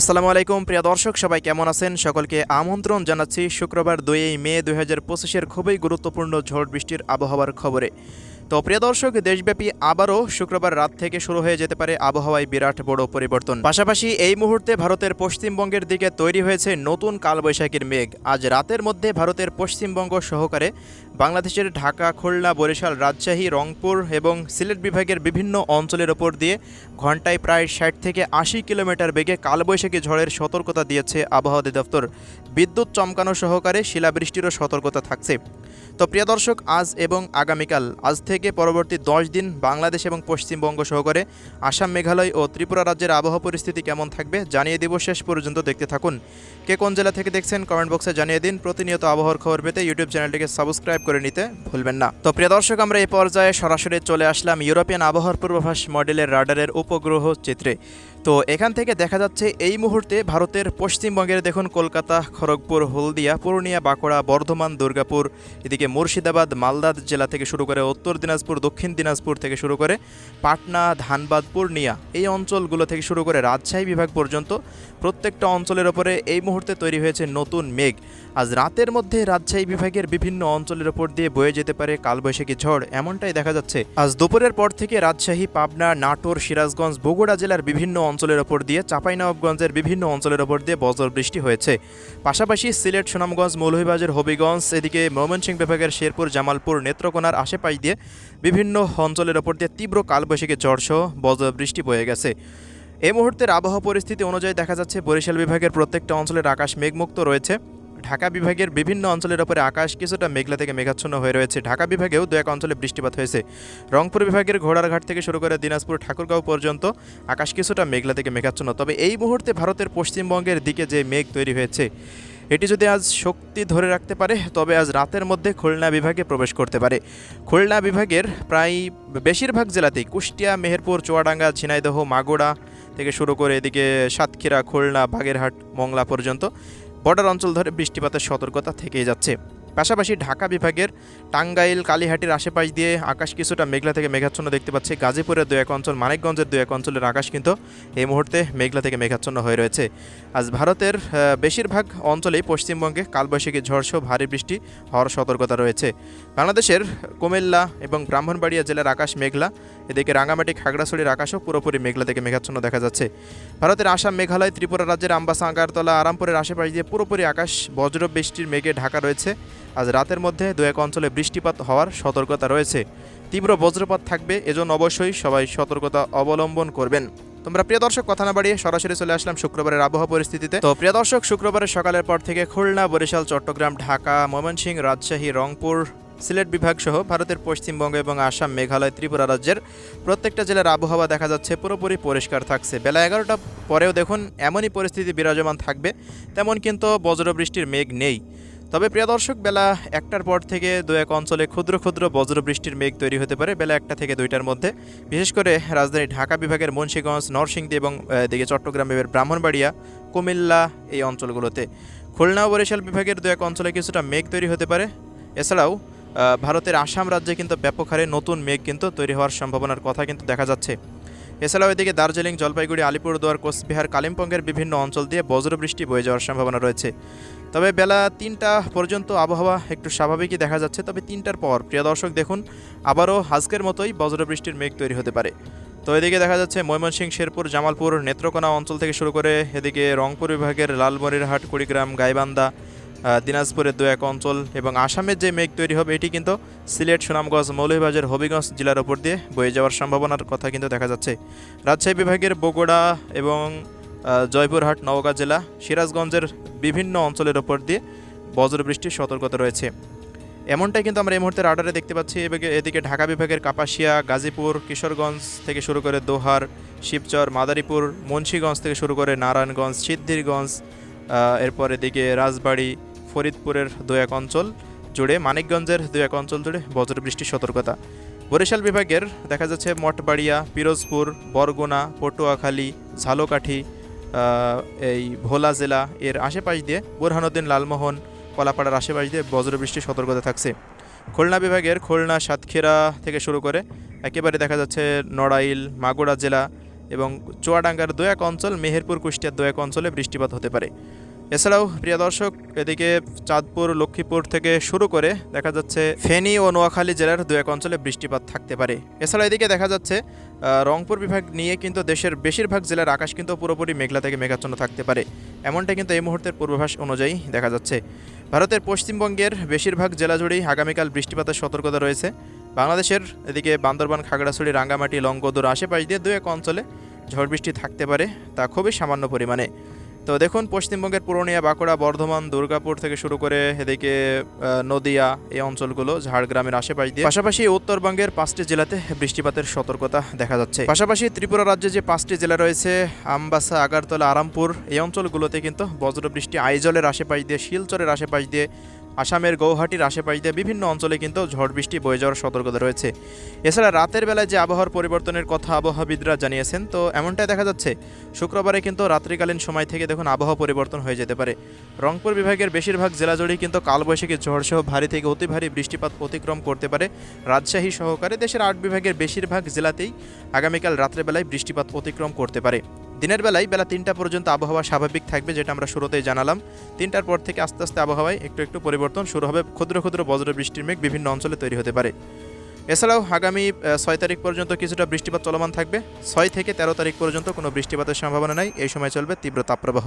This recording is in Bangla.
আসসালামু আলাইকুম, প্রিয় দর্শক, সবাই কেমন আছেন? সকলকে আমন্ত্রণ জানাচ্ছি শুক্রবার দুই মে দুই হাজার পঁচিশের খুবই গুরুত্বপূর্ণ ঝড় বৃষ্টির আবহাওয়ার খবরে। তো প্রিয় দর্শক, দেশব্যাপী আবারও শুক্রবার রাত থেকে শুরু হয়ে যেতে পারে আবহাওয়ায় বিরাট বড় পরিবর্তন। পাশাপাশি এই মুহূর্তে ভারতের পশ্চিমবঙ্গের দিকে তৈরি হয়েছে নতুন কালবৈশাখীর মেঘ। আজ রাতের মধ্যে ভারতের পশ্চিমবঙ্গ সহকারে বাংলাদেশের ঢাকা, খুলনা, বরিশাল, রাজশাহী, রংপুর এবং সিলেট বিভাগের বিভিন্ন অঞ্চলের ওপর দিয়ে ঘন্টায় প্রায় ষাট থেকে আশি কিলোমিটার বেগে কালবৈশাখী ঝড়ের সতর্কতা দিয়েছে আবহাওয়া অধিদপ্তর। বিদ্যুৎ চমকানো সহকারে শিলাবৃষ্টিরও সতর্কতা থাকছে। তো প্রিয় দর্শক, আজ এবং আগামীকাল, আজ থেকে পরবর্তী দশ দিন বাংলাদেশ এবং পশ্চিমবঙ্গ সহকারে আসাম, মেঘালয় ও ত্রিপুরা রাজ্যের আবহাওয়া পরিস্থিতি কেমন থাকবে জানিয়ে দিব শেষ পর্যন্ত দেখতে থাকুন। কে কোন জেলা থেকে দেখছেন কমেন্ট বক্সে জানিয়ে দিন। প্রতিনিয়ত আবহাওয়ার খবর পেতে ইউটিউব চ্যানেলটিকে সাবস্ক্রাইব করে নিতে ভুলবেন না। তো প্রিয় দর্শক, আমরা এই পর্যায়ে সরাসরি চলে আসলাম ইউরোপিয়ান আবহাওয়ার পূর্বাভাস মডেলের রাডারের উপগ্রহ চিত্রে। তো এখান থেকে দেখা যাচ্ছে এই মুহূর্তে ভারতের পশ্চিমবঙ্গের দেখুন কলকাতা, খড়গপুর, হলদিয়া পূর্ণিয়া বাঁকুড়া, বর্ধমান, দুর্গাপুর, এদিকে মুর্শিদাবাদ, মালদা জেলা থেকে শুরু করে উত্তর দিনাজপুর, দক্ষিণ দিনাজপুর থেকে শুরু করে পাটনা, ধানবাদ, পূর্ণিয়া এই অঞ্চলগুলো থেকে শুরু করে রাজশাহী বিভাগ পর্যন্ত প্রত্যেকটা অঞ্চলের ওপরে এই মুহূর্তে তৈরি হয়েছে নতুন মেঘ। আজ রাতের মধ্যে রাজশাহী বিভাগের বিভিন্ন অঞ্চলের ওপর দিয়ে বয়ে যেতে পারে কালবৈশাখী ঝড়, এমনটাই দেখা যাচ্ছে। আজ দুপুরের পর থেকে রাজশাহী, পাবনা, নাটোর, সিরাজগঞ্জ, বগুড়া জেলার বিভিন্ন অঞ্চলের ওপর দিয়ে চাঁপাইনবাবগঞ্জের বিভিন্ন অঞ্চলের ওপর দিয়ে বজ্র বৃষ্টি হয়েছে। পাশাপাশি সিলেট, সুনামগঞ্জ, মৌলভীবাজার, হবিগঞ্জ, এদিকে ময়মনসিংহ বিভাগের শেরপুর, জামালপুর, নেত্রকোনার আশেপাশ দিয়ে বিভিন্ন অঞ্চলের ওপর দিয়ে তীব্র কালবৈশাখী ঝড় সহ বজ্র বৃষ্টি বয়ে গেছে। এই মুহূর্তের আবহাওয়া পরিস্থিতি অনুযায়ী দেখা যাচ্ছে, বরিশাল বিভাগের প্রত্যেকটা অঞ্চলের আকাশ মেঘমুক্ত রয়েছে। ঢাকা বিভাগের বিভিন্ন অঞ্চলের ওপরে আকাশ কিছুটা মেঘলা থেকে মেঘাচ্ছন্ন হয়ে রয়েছে। ঢাকা বিভাগেও দু এক অঞ্চলে বৃষ্টিপাত হয়েছে। রংপুর বিভাগের ঘোড়ারঘাট থেকে শুরু করে দিনাজপুর, ঠাকুরগাঁও পর্যন্ত আকাশ কিছুটা মেঘলা থেকে মেঘাচ্ছন্ন। তবে এই মুহূর্তে ভারতের পশ্চিমবঙ্গের দিকে যে মেঘ তৈরি হয়েছে, এটি যদি আজ শক্তি ধরে রাখতে পারে, তবে আজ রাতের মধ্যে খুলনা বিভাগে প্রবেশ করতে পারে। খুলনা বিভাগের প্রায় বেশিরভাগ জেলাতেই কুষ্টিয়া, মেহেরপুর, চুয়াডাঙ্গা, ঝিনাইদহ মাগুড়া থেকে শুরু করে এদিকে সাতক্ষীরা, খুলনা, বাগেরহাট, মংলা পর্যন্ত বর্ডার অঞ্চল ধরে বৃষ্টিপাতের সতর্কতা থেকেই যাচ্ছে। পাশাপাশি ঢাকা বিভাগের টাঙ্গাইল, কালীহাটির আশেপাশ দিয়ে আকাশ কিছুটা মেঘলা থেকে মেঘাচ্ছন্ন দেখতে পাচ্ছি। গাজীপুরের দু এক অঞ্চল, মানিকগঞ্জের দু এক অঞ্চলের আকাশ কিন্তু এই মুহূর্তে মেঘলা থেকে মেঘাচ্ছন্ন হয়ে রয়েছে। আজ ভারতের বেশিরভাগ অঞ্চলেই পশ্চিমবঙ্গে কালবৈশাখী ঝড়সহ ভারী বৃষ্টি হওয়ার সতর্কতা রয়েছে। বাংলাদেশের কুমিল্লা এবং ব্রাহ্মণবাড়িয়া জেলার আকাশ মেঘলা, এদিকে রাঙামাটি খাগড়াছড়ির আকাশও পুরোপুরি মেঘলা থেকে মেঘাচ্ছন্ন দেখা যাচ্ছে। ভারতের আসাম, মেঘালয়, ত্রিপুরা রাজ্যের আম্বাসা, আগারতলা, আরামপুরের আশেপাশ দিয়ে পুরোপুরি আকাশ বজ্র বৃষ্টির মেঘে ঢাকা রয়েছে। আজ রাতের মধ্যে দু এক অঞ্চলে বৃষ্টিপাত হওয়ার সতর্কতা রয়েছে। তীব্র বজ্রপাত থাকবে, এজন্য অবশ্যই সবাই সতর্কতা অবলম্বন করবেন। তোমরা প্রিয় দর্শক, কথা না বাড়িয়ে সরাসরি চলে আসলাম শুক্রবারের আবহাওয়া পরিস্থিতিতে। তো প্রিয় দর্শক, শুক্রবারের সকালের পর থেকে খুলনা, বরিশাল, চট্টগ্রাম, ঢাকা, ময়মনসিংহ, রাজশাহী, রংপুর, সিলেট বিভাগ সহ ভারতের পশ্চিমবঙ্গ এবং আসাম, মেঘালয়, ত্রিপুরা রাজ্যের প্রত্যেকটা জেলার আবহাওয়া দেখা যাচ্ছে পুরোপুরি পরিষ্কার থাকছে। বেলা এগারোটা পরেও দেখুন, এমনই পরিস্থিতি বিরাজমান থাকবে, তেমন কিন্তু বজ্রবৃষ্টির মেঘ নেই। তবে প্রিয় দর্শক, বেলা একটার পর থেকে দু এক অঞ্চলে ক্ষুদ্র ক্ষুদ্র বজ্রবৃষ্টির মেঘ তৈরি হতে পারে বেলা একটা থেকে দুইটার মধ্যে। বিশেষ করে রাজধানী ঢাকা বিভাগের মুন্সীগঞ্জ, নরসিংদী এবং এদিকে চট্টগ্রাম বিভাগের ব্রাহ্মণবাড়িয়া, কুমিল্লা এই অঞ্চলগুলোতে। খুলনা ও বরিশাল বিভাগের দু এক অঞ্চলে কিছুটা মেঘ তৈরি হতে পারে। এছাড়াও ভারতের আসাম রাজ্যে কিন্তু ব্যাপক হারে নতুন মেঘ কিন্তু তৈরি হওয়ার সম্ভাবনার কথা কিন্তু দেখা যাচ্ছে। এছাড়াও এদিকে দার্জিলিং, জলপাইগুড়ি, আলিপুরদুয়ার, কোচবিহার, কালিম্পংয়ের বিভিন্ন অঞ্চল দিয়ে বজ্রবৃষ্টি বয়ে যাওয়ার সম্ভাবনা রয়েছে। তবে বেলা তিনটা পর্যন্ত আবহাওয়া একটু স্বাভাবিকই দেখা যাচ্ছে, তবে তিনটার পর, প্রিয় দর্শক, দেখুন, আবারও আজকের মতোই বজ্রবৃষ্টির মেঘ তৈরি হতে পারে। তো এদিকে দেখা যাচ্ছে ময়মনসিংহ, শেরপুর, জামালপুর, নেত্রকোনা অঞ্চল থেকে শুরু করে এদিকে রংপুর বিভাগের লালমনিরহাট, কুড়িগ্রাম, গাইবান্ধা দিনাজপুরের দু এক অঞ্চল এবং আসামের যে মেঘ তৈরি হবে, এটি কিন্তু সিলেট, সুনামগঞ্জ, মৌলভীবাজার, হবিগঞ্জ জেলার ওপর দিয়ে বয়ে যাওয়ার সম্ভাবনার কথা কিন্তু দেখা যাচ্ছে। রাজশাহী বিভাগের বগুড়া এবং জয়পুরহাট, নওগাঁ জেলা, সিরাজগঞ্জের বিভিন্ন অঞ্চলের ওপর দিয়ে বজ্রবৃষ্টির সতর্কতা রয়েছে। এমনটাই কিন্তু আমরা এই মুহূর্তে রাডারে দেখতে পাচ্ছি। এদিকে ঢাকা বিভাগের কাপাসিয়া, গাজীপুর, কিশোরগঞ্জ থেকে শুরু করে দোহার, শিবচর, মাদারীপুর, মুন্সীগঞ্জ থেকে শুরু করে নারায়ণগঞ্জ, সিদ্ধিরগঞ্জ এরপর এদিকে রাজবাড়ী ফরিদপুরের দু এক অঞ্চল জুড়ে, মানিকগঞ্জের দু এক অঞ্চল জুড়ে বজ্রবৃষ্টির সতর্কতা। বরিশাল বিভাগের দেখা যাচ্ছে মঠবাড়িয়া, পিরোজপুর, বরগুনা, পটুয়াখালী, ঝালকাঠি এই ভোলা জেলা এর আশেপাশ দিয়ে বোরহানুদ্দিন, লালমোহন, কলাপাড়ার আশেপাশ দিয়ে বজ্রবৃষ্টির সতর্কতা থাকছে। খুলনা বিভাগের খুলনা, সাতক্ষীরা থেকে শুরু করে একেবারে দেখা যাচ্ছে নড়াইল, মাগুরা জেলা এবং চুয়াডাঙ্গার দু এক অঞ্চল, মেহেরপুর, কুষ্টিয়ার দু এক অঞ্চলে বৃষ্টিপাত হতে পারে। এছাড়াও, প্রিয় দর্শক, এদিকে চাঁদপুর, লক্ষ্মীপুর থেকে শুরু করে দেখা যাচ্ছে ফেনী ও নোয়াখালী জেলার দু এক অঞ্চলে বৃষ্টিপাত থাকতে পারে। এছাড়া এদিকে দেখা যাচ্ছে রংপুর বিভাগ নিয়ে কিন্তু দেশের বেশিরভাগ জেলার আকাশ কিন্তু পুরোপুরি মেঘলা থেকে মেঘাচ্ছন্ন থাকতে পারে। এমনটা কিন্তু এই মুহূর্তের পূর্বাভাস অনুযায়ী দেখা যাচ্ছে। ভারতের পশ্চিমবঙ্গের বেশিরভাগ জেলা জুড়েই আগামীকাল বৃষ্টিপাতের সতর্কতা রয়েছে। বাংলাদেশের এদিকে বান্দরবান, খাগড়াছড়ি, রাঙ্গামাটি, লংগদুর আশেপাশ দিয়ে দু এক অঞ্চলে ঝড় বৃষ্টি থাকতে পারে, তা খুবই সামান্য পরিমাণে। তো দেখুন, পশ্চিমবঙ্গের পুরুলিয়া, বাঁকুড়া, বর্ধমান, দুর্গাপুর থেকে শুরু করে এদিকে নদিয়া এই অঞ্চলগুলো ঝাড়গ্রামের আশেপাশ দিয়ে। পাশাপাশি উত্তরবঙ্গের পাঁচটি জেলাতে বৃষ্টিপাতের সতর্কতা দেখা যাচ্ছে। পাশাপাশি ত্রিপুরা রাজ্যে যে পাঁচটি জেলা রয়েছে, আমবাসা, আগারতলা, আরামপুর, এই অঞ্চলগুলোতে কিন্তু বজ্রবৃষ্টি আইজলের আশেপাশ দিয়ে, শিলচরের আশেপাশ দিয়ে আসামের গৌহাটির আশেপাশ বিভিন্ন অঞ্চলে কিন্তু ঝড় বৃষ্টি বয়ে যাওয়ার সতর্কতা রয়েছে। এছাড়া রাতের বেলায় যে আবহাওয়ার পরিবর্তনের কথা আবহাওয়াবিদরা জানিয়েছেন, তো এমনটাই দেখা যাচ্ছে। শুক্রবারে কিন্তু রাত্রিকালীন সময় থেকে দেখুন আবহাওয়া পরিবর্তন হয়ে যেতে পারে। রংপুর বিভাগের বেশিরভাগ জেলা জুড়েই কিন্তু কালবৈশাখী ঝড়সহ ভারী থেকে অতি ভারী বৃষ্টিপাত অতিক্রম করতে পারে। রাজশাহী সহকারে দেশের আট বিভাগের বেশিরভাগ জেলাতেই আগামীকাল রাত্রেবেলায় বৃষ্টিপাত অতিক্রম করতে পারে। দিনের বেলায় বেলা তিনটা পর্যন্ত আবহাওয়া স্বাভাবিক থাকবে, যেটা আমরা শুরুতেই জানালাম। তিনটার পর থেকে আস্তে আস্তে আবহাওয়ায় একটু একটু পরিবর্তন শুরু হবে। ক্ষুদ্র ক্ষুদ্র বজ্র বৃষ্টির মেঘ বিভিন্ন অঞ্চলে তৈরি হতে পারে। এছাড়াও আগামী ছয় তারিখ পর্যন্ত কিছুটা বৃষ্টিপাত চলমান থাকবে। ছয় থেকে তেরো তারিখ পর্যন্ত কোনো বৃষ্টিপাতের সম্ভাবনা নাই। এই সময় চলবে তীব্র তাপপ্রবাহ।